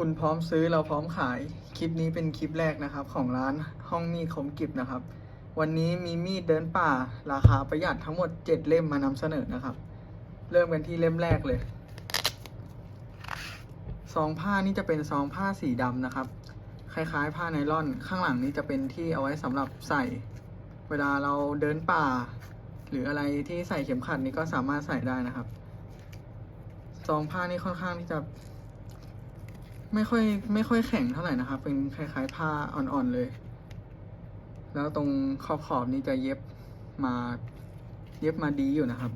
คุณพร้อมซื้อเราพร้อมขาย คลิปนี้เป็นคลิปแรกนะครับ ของร้านห้องมีดคมกิบนะครับ วันนี้มีมีดเดินป่า ราคาประหยัดทั้งหมด 7 เล่มมานำเสนอนะครับ เริ่มกันที่เล่มแรกเลยซองผ้านี่จะเป็นซองผ้าสีดำนะครับ คล้ายๆ ผ้าไนล่อนข้างหลังนี้จะเป็นที่เอาไว้สำหรับใส่ เวลาเราเดินป่า หรืออะไรที่ใส่เข็มขัดนี้ก็สามารถใส่ได้นะครับซองผ้านี่ค่อนข้างที่จะ ไม่ค่อยไม่ค่อยแข็งเท่าไหร่นะครับ เป็นคล้ายๆ ผ้าอ่อนๆเลย แล้วตรงขอบขอบๆนี้จะเย็บมาเย็บมาดีอยู่นะครับ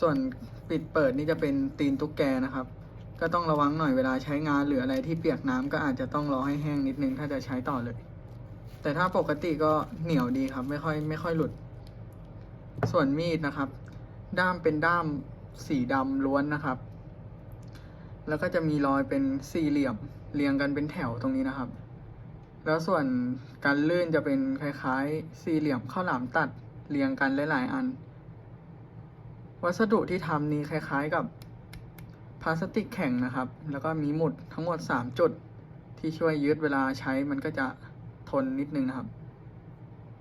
ส่วนปิดเปิดนี่จะเป็นตีนตุ๊กแกนะครับ ก็ต้องระวังหน่อยเวลาใช้งานหรืออะไรที่เปียกน้ำก็อาจจะต้องรอให้แห้งนิดนึงถ้าจะใช้ต่อเลย แต่ถ้าปกติก็เหนียวดีครับ ไม่ค่อยไม่ค่อยหลุด ส่วนมีดนะครับ ด้ามเป็นด้ามสีดำล้วนนะครับ แล้วก็จะมีรอยเป็นสี่เหลี่ยมเรียงกันเป็นแถวตรงนี้นะครับ แล้วส่วนการลื่นจะเป็นคล้ายๆ สี่เหลี่ยมข้าวหลามตัดเรียงกันหลายๆอัน วัสดุที่ทำนี้คล้ายๆกับพลาสติกแข็งนะครับ แล้วก็มีหมุดทั้งหมด 3 จุดที่ช่วยยึดเวลาใช้มันก็จะทนนิดนึงนะครับ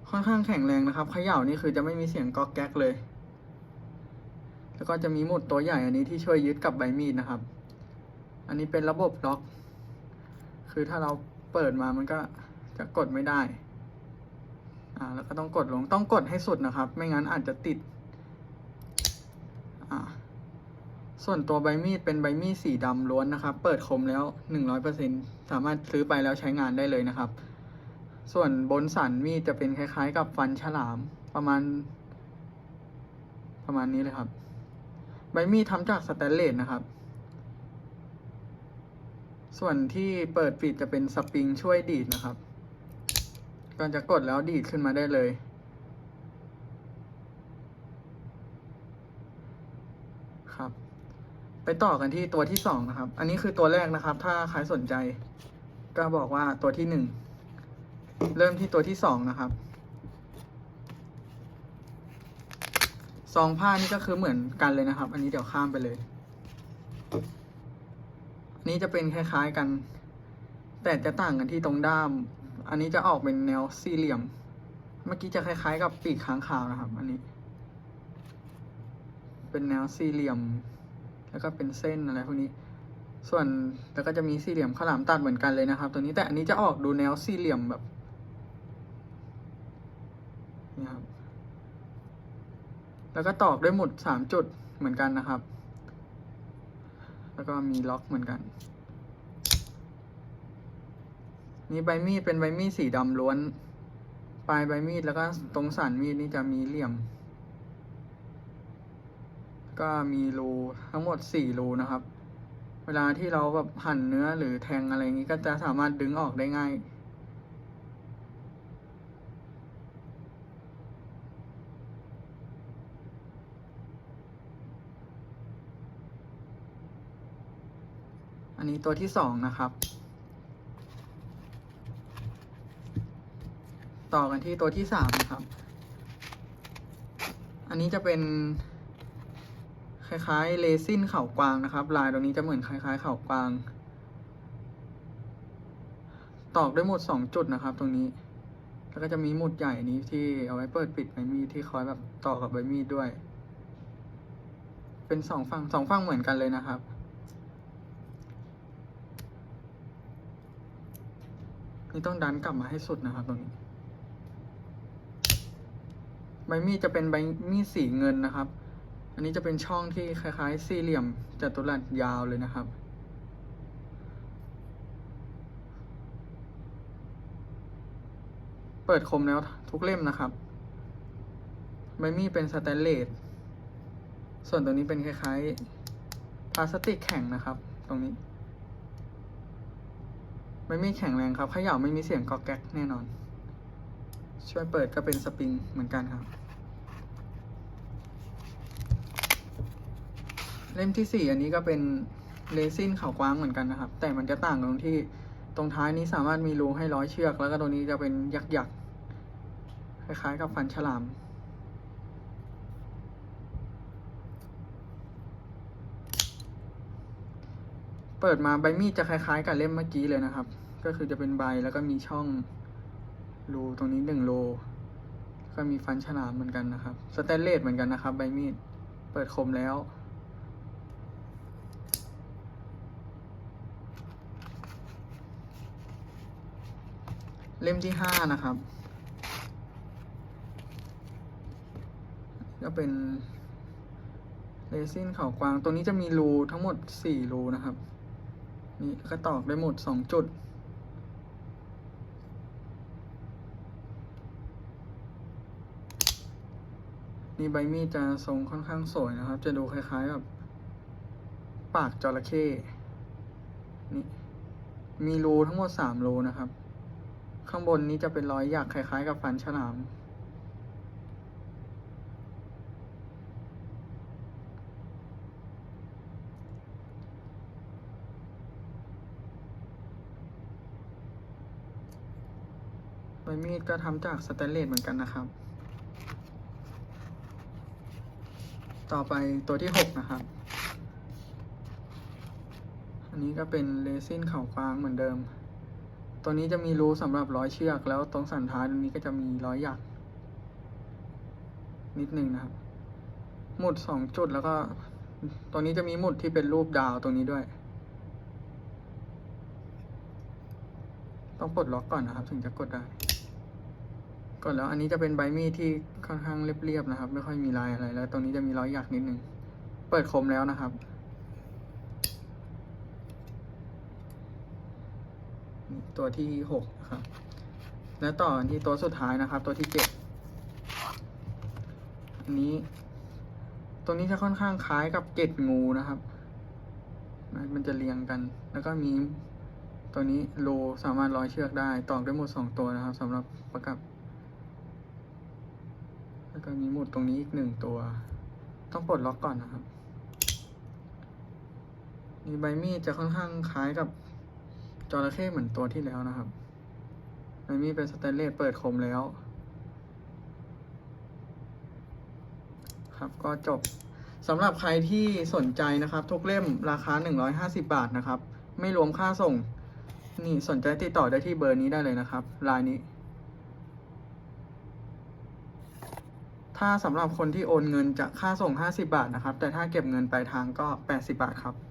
ค่อนข้างแข็งแรงนะครับเขย่านี่คือจะไม่มีเสียงก๊อกแก๊กเลย แล้วก็จะมีหมุดตัวใหญ่อันนี้ที่ช่วยยึดกับใบมีดนะครับ อันนี้เป็นระบบล็อก คือถ้าเราเปิดมามันก็จะกดไม่ได้ อ่า แล้วก็ต้องกดลง ต้องกดให้สุดนะครับ ไม่งั้นอาจจะติด อ่า ส่วนตัวใบมีดเป็นใบมีดสีดำล้วนนะครับ เปิดคมแล้วหนึ่งร้อยเปอร์เซ็นสามารถซื้อไปแล้วใช้งานได้เลยนะครับ ส่วนบนสันมีดจะเป็นคล้ายๆ กับฟันฉลาม ประมาณ ประมาณนี้เลยครับ ใบมีดทำจากสแตนเลสนะครับ ส่วนที่เปิดปิดจะเป็นสปริงช่วยดีดนะครับก็จะกดแล้วดีดขึ้นมาได้เลย ครับ ไปต่อกันที่ตัวที่สองนะครับ อันนี้คือตัวแรกนะครับ ถ้าใครสนใจ ก็บอกว่าตัวที่หนึ่งเริ่มที่ตัวที่สองนะครับซองผ้านี่ก็คือเหมือนกันเลยนะครับ อันนี้เดี๋ยวข้ามไปเลย อันนี้จะเป็นคล้ายๆกัน แต่จะต่างกันที่ตรงด้าม อันนี้จะออกเป็นแนวสี่เหลี่ยม เมื่อกี้จะคล้าย ๆ กับปีกค้างคาวนะครับ อันนี้ เป็นแนวสี่เหลี่ยม แล้วก็เป็นเส้นอะไรพวกนี้ ส่วนแล้วก็จะมีสี่เหลี่ยมข้าวหลามตัดเหมือนกันเลยนะครับ ตัวนี้แต่อันนี้จะออกดูแนวสี่เหลี่ยมแบบนี่ครับแล้วก็ตอกด้วยหมุดสามจุดเหมือนกันนะครับ แล้วก็มีล็อกเหมือนกัน นี่ใบมีดเป็นใบมีดสีดำล้วน ปลายใบมีดแล้วก็ตรงสันมีดนี่จะมีเหลี่ยม ก็มีรูทั้งหมดสี่รูนะครับ เวลาที่เราแบบหั่นเนื้อหรือแทงอะไรอย่างนี้ก็จะสามารถดึงออกได้ง่าย อันนี้ตัวที่สองนะครับ ต่อกันที่ตัวที่สามนะครับ อันนี้จะเป็นคล้ายๆเลซินเข่ากวางนะครับ ลายตรงนี้จะเหมือนคล้ายๆเข่ากวาง ตอกด้วยหมุดสองจุดนะครับ ตรงนี้ แล้วก็จะมีหมุดใหญ่นี้ที่เอาไว้เปิดปิดใบมีดที่คอยแบบต่อกับใบมีดด้วย เป็นสองฝั่งสองฝั่งเหมือนกันเลยนะครับ นี่ต้องดันกลับมาให้สุดนะครับตรงนี้ ใบมีดจะเป็นใบมีดสีเงินนะครับ อันนี้จะเป็นช่องที่คล้ายๆ สี่เหลี่ยมจัตุรัสยาวเลยนะครับ เปิดคมแล้วทุกเล่มนะครับ ใบมีดเป็นสแตนเลส ส่วนตัวนี้เป็นคล้ายๆพลาสติกแข็งนะครับ ตรงนี้ ไม่มีแข็งแรงครับเขย่าไม่มีเสียงกอกแก๊กแน่นอน ช่วยเปิดก็เป็นสปริงเหมือนกันครับ เล่มที่สี่อันนี้ก็เป็นเรซินเขากว้างเหมือนกันนะครับ แต่มันจะต่างตรงที่ตรงท้ายนี้สามารถมีรูให้ร้อยเชือก แล้วก็ตรงนี้จะเป็นยักยักษ์คล้ายๆ กับฟันฉลาม เปิดมาใบมีดจะคล้ายๆ กับเล่มเมื่อกี้เลยนะครับ ก็คือจะเป็นใบแล้วก็มีช่องรูตรงนี้หนึ่งรูก็มีฟันฉลามเหมือนกันนะครับ สแตนเลสเหมือนกันนะครับ ใบมีด เปิดคมแล้ว เล่มที่ห้านะครับ ก็เป็นเรซินเขากวาง ตัวนี้จะมีรูทั้งหมดสี่รูนะครับ นี่ก็ตอกได้หมดสองจุด นี่ใบมีดจะทรงค่อนข้างสวยนะครับ จะดูคล้ายๆแบบปากจระเข้นี่มีรูทั้งหมดสามรูนะครับ ข้างบนนี้จะเป็นรอยหยักคล้ายๆ กับฟันฉลาม ใบมีดก็ทำจากสแตนเลสเหมือนกันนะครับ ต่อไปตัวที่หกนะครับ อันนี้ก็เป็นเรซินเข่ากวางเหมือนเดิม ตัวนี้จะมีรูสำหรับร้อยเชือก แล้วตรงสันท้ายตรงนี้ก็จะมีร้อยหยัก นิดหนึ่งนะครับ หมุดสองจุดแล้วก็ ตัวนี้จะมีหมุดที่เป็นรูปดาวตรงนี้ด้วย ต้องปลดล็อกก่อนนะครับ ถึงจะกดได้ กดแล้วอันนี้จะเป็นใบมีดที่ค่อนข้างเรียบๆนะครับ ไม่ค่อยมีลายอะไรแล้ว ตรงนี้จะมีร้อยหยักนิดนึง เปิดคมแล้วนะครับตัวที่หกนะครับ แล้วต่อที่ตัวสุดท้ายนะครับ ตัวที่เจ็ดอันนี้ตัวนี้จะค่อนข้างคล้ายกับเกล็ดงูนะครับ มันจะเรียงกัน แล้วก็มีตัวนี้โลสามารถร้อยเชือกได้ ตอกได้หมดสองตัวนะครับสำหรับประกับ แล้วก็มีหมุดตรงนี้อีกหนึ่งตัว ต้องปลดล็อกก่อนนะครับ นี่ใบมีดจะค่อนข้างคล้ายกับจระเข้เหมือนตัวที่แล้วนะครับใบมีดเป็นสแตนเลสเปิดคมแล้ว ครับก็จบสำหรับใครที่สนใจนะครับ ทุกเล่มราคา 150 บาทนะครับ ไม่รวมค่าส่ง นี่สนใจติดต่อได้ที่เบอร์นี้ได้เลยนะครับไลน์นี้ ถ้าสำหรับคนที่โอนเงินจะค่าส่ง 50 บาทนะครับ แต่ถ้าเก็บเงินปลายทางก็ 80 บาทครับ